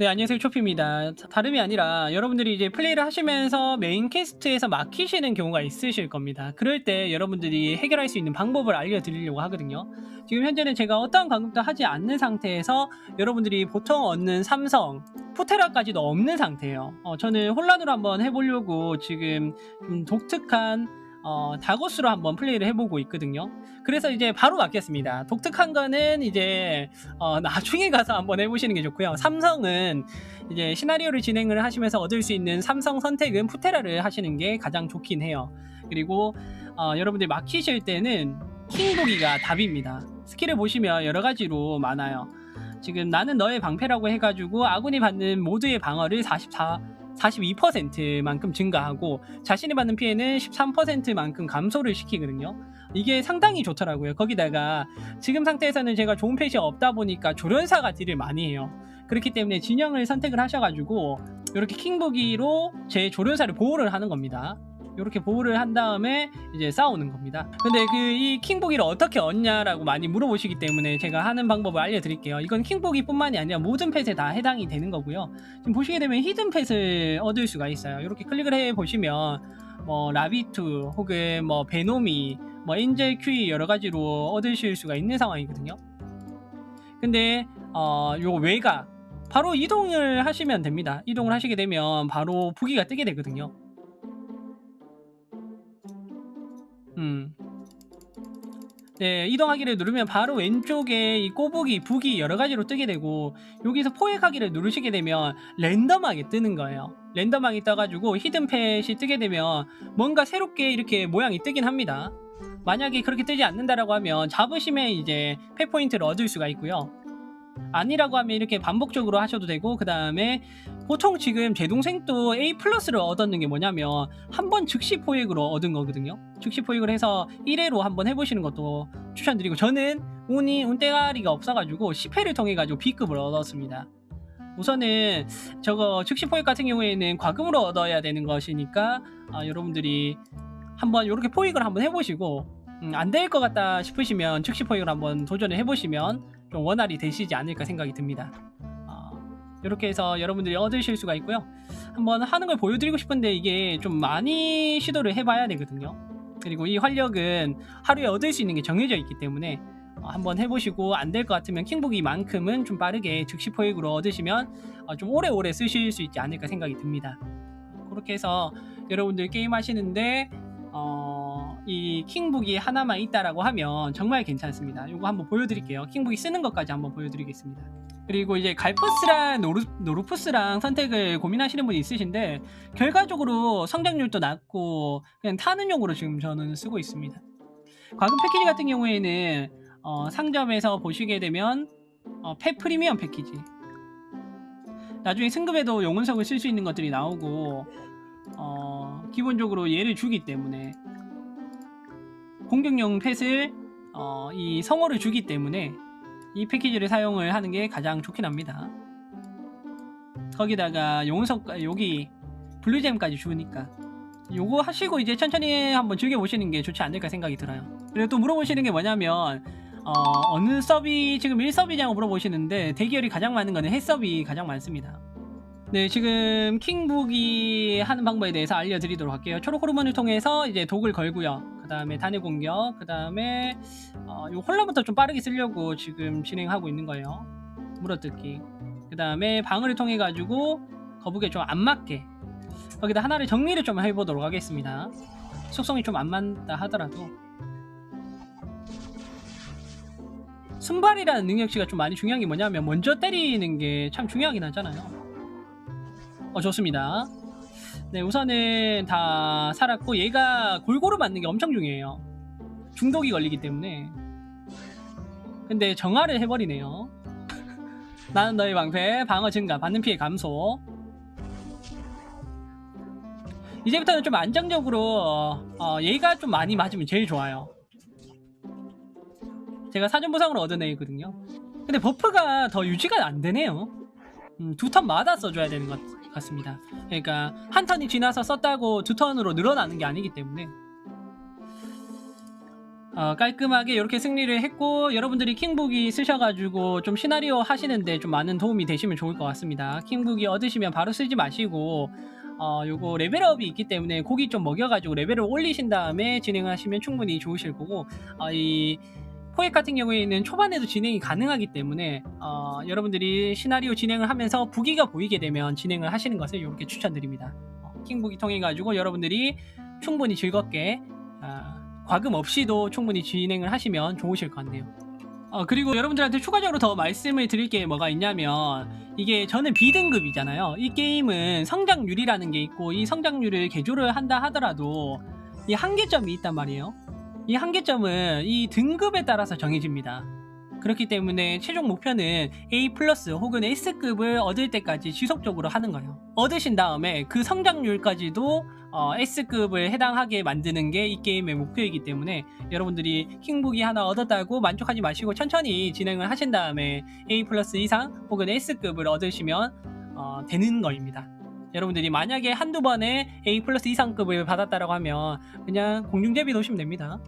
네, 안녕하세요. 초피입니다. 자, 다름이 아니라 여러분들이 이제 플레이를 하시면서 메인 퀘스트에서 막히시는 경우가 있으실 겁니다. 그럴 때 여러분들이 해결할 수 있는 방법을 알려드리려고 하거든요. 지금 현재는 제가 어떠한 강급도 하지 않는 상태에서 여러분들이 보통 얻는 삼성, 푸테라까지도 없는 상태예요. 어, 저는 혼란으로 한번 해보려고 지금 좀 독특한 어, 다고스로 한번 플레이를 해보고 있거든요. 그래서 이제 바로 맡겼습니다. 독특한 거는 이제 어, 나중에 가서 한번 해보시는 게 좋고요. 삼성은 이제 시나리오를 진행을 하시면서 얻을 수 있는 삼성 선택은 푸테라를 하시는 게 가장 좋긴 해요. 그리고 어, 여러분들 막히실 때는 킹보기가 답입니다. 스킬을 보시면 여러 가지로 많아요. 지금 나는 너의 방패라고 해가지고 아군이 받는 모두의 방어를 44 42%만큼 증가하고 자신이 받는 피해는 13%만큼 감소를 시키거든요. 이게 상당히 좋더라고요. 거기다가 지금 상태에서는 제가 좋은 펫이 없다 보니까 조련사가 딜을 많이 해요. 그렇기 때문에 진영을 선택을 하셔가지고 이렇게 킹보기로 제 조련사를 보호를 하는 겁니다. 이렇게 보호를 한 다음에 이제 싸우는 겁니다. 근데 그 이 킹보기를 어떻게 얻냐라고 많이 물어보시기 때문에 제가 하는 방법을 알려드릴게요. 이건 킹보기 뿐만이 아니라 모든 펫에 다 해당이 되는 거고요. 지금 보시게 되면 히든 펫을 얻을 수가 있어요. 이렇게 클릭을 해 보시면 뭐 라비투 혹은 뭐 베노미 뭐 엔젤 큐이 여러 가지로 얻으실 수가 있는 상황이거든요. 근데 어 요 외가 바로 이동을 하시면 됩니다. 이동을 하시게 되면 바로 부기가 뜨게 되거든요. 음. 네, 이동하기를 누르면 바로 왼쪽에 이 꼬부기, 북이 여러 가지로 뜨게 되고 여기서 포획하기를 누르시게 되면 랜덤하게 뜨는 거예요. 랜덤하게 떠가지고 히든펫이 뜨게 되면 뭔가 새롭게 이렇게 모양이 뜨긴 합니다. 만약에 그렇게 뜨지 않는다라고 하면 잡으시면 이제 펫 포인트를 얻을 수가 있고요. 아니라고 하면 이렇게 반복적으로 하셔도 되고 그 다음에 보통 지금 제 동생도 A 플러스를 얻었는 게 뭐냐면 한 번 즉시 포획으로 얻은 거거든요. 즉시 포획을 해서 1회로 한번 해보시는 것도 추천드리고 저는 운이 운대가리가 없어가지고 10회를 통해 가지고 B급을 얻었습니다. 우선은 저거 즉시 포획 같은 경우에는 과금으로 얻어야 되는 것이니까 아, 여러분들이 한번 이렇게 포획을 한번 해보시고 음, 안될 것 같다 싶으시면 즉시 포획을 한번 도전을 해보시면 좀 원활히 되시지 않을까 생각이 듭니다. 이렇게 해서 여러분들이 얻으실 수가 있고요. 한번 하는 걸 보여드리고 싶은데 이게 좀 많이 시도를 해봐야 되거든요. 그리고 이 활력은 하루에 얻을 수 있는 게 정해져 있기 때문에 어, 한번 해보시고 안 될 것 같으면 킹보기만큼은 좀 빠르게 즉시 포획으로 얻으시면 어, 좀 오래오래 쓰실 수 있지 않을까 생각이 듭니다. 그렇게 해서 여러분들 게임 하시는데 어, 이 킹북이 하나만 있다라고 하면 정말 괜찮습니다. 이거 한번 보여드릴게요. 킹북이 쓰는 것까지 한번 보여드리겠습니다. 그리고 이제 갈퍼스랑 노루, 노루푸스랑 선택을 고민하시는 분이 있으신데 결과적으로 성장률도 낮고 그냥 타는 용으로 지금 저는 쓰고 있습니다. 과금 패키지 같은 경우에는 어, 상점에서 보시게 되면 어, 펫 프리미엄 패키지 나중에 승급에도 용운석을 쓸 수 있는 것들이 나오고 어, 기본적으로 얘를 주기 때문에 공격용 펫을 어, 이 성어를 주기 때문에 이 패키지를 사용을 하는 게 가장 좋긴 합니다. 거기다가 용석 여기 블루잼까지 주니까 요거 하시고 이제 천천히 한번 즐겨보시는 게 좋지 않을까 생각이 들어요. 그리고 또 물어보시는 게 뭐냐면 어, 느 서비 지금 1서비냐고 물어보시는데 대기열이 가장 많은 거는 해서비 가장 많습니다. 네, 지금 킹북이 하는 방법에 대해서 알려드리도록 할게요. 초록 호르몬을 통해서 이제 독을 걸고요. 그 다음에 단일 공격, 그 다음에 어, 요 홀라부터 좀 빠르게 쓰려고 지금 진행하고 있는 거예요. 물어뜯기. 그 다음에 방어를 통해 가지고 거북에 좀 안 맞게 거기다 하나를 정리를 좀 해보도록 하겠습니다. 속성이 좀 안 맞다 하더라도 순발이라는 능력치가 좀 많이 중요한 게 뭐냐면 먼저 때리는 게 참 중요하긴 하잖아요. 어 좋습니다. 네 우선은 다 살았고 얘가 골고루 맞는 게 엄청 중요해요. 중독이 걸리기 때문에. 근데 정화를 해버리네요. 나는 너의 방패, 방어 증가, 받는 피해 감소. 이제부터는 좀 안정적으로 어, 얘가 좀 많이 맞으면 제일 좋아요. 제가 사전 보상으로 얻은 애거든요. 근데 버프가 더 유지가 안 되네요. 음, 두 턴마다 써줘야 되는 것 같 습니다. 그러니까 한 턴이 지나서 썼다고 두 턴으로 늘어나는 게 아니기 때문에 어, 깔끔하게 이렇게 승리를 했고 여러분들이 킹북이 쓰셔가지고 좀 시나리오 하시는데 좀 많은 도움이 되시면 좋을 것 같습니다. 킹북이 얻으시면 바로 쓰지 마시고 어, 요거 레벨업이 있기 때문에 고기 좀 먹여가지고 레벨을 올리신 다음에 진행하시면 충분히 좋으실 거고 어, 이 포획 같은 경우에는 초반에도 진행이 가능하기 때문에 어, 여러분들이 시나리오 진행을 하면서 부기가 보이게 되면 진행을 하시는 것을 이렇게 추천드립니다. 어, 킹북이 통해 가지고 여러분들이 충분히 즐겁게 아, 과금 없이도 충분히 진행을 하시면 좋으실 것 같네요. 어, 그리고 여러분들한테 추가적으로 더 말씀을 드릴 게 뭐가 있냐면 이게 저는 B등급이잖아요. 이 게임은 성장률이라는 게 있고 이 성장률을 개조를 한다 하더라도 이 한계점이 있단 말이에요. 이 한계점은 이 등급에 따라서 정해집니다. 그렇기 때문에 최종 목표는 A 플러스 혹은 S급을 얻을 때까지 지속적으로 하는 거예요. 얻으신 다음에 그 성장률까지도 어, S급을 해당하게 만드는 게 이 게임의 목표이기 때문에 여러분들이 킹북이 하나 얻었다고 만족하지 마시고 천천히 진행을 하신 다음에 A 플러스 이상 혹은 S급을 얻으시면 어, 되는 거입니다. 여러분들이 만약에 한두 번에 A 플러스 이상급을 받았다라고 하면 그냥 공중제비 놓으시면 됩니다.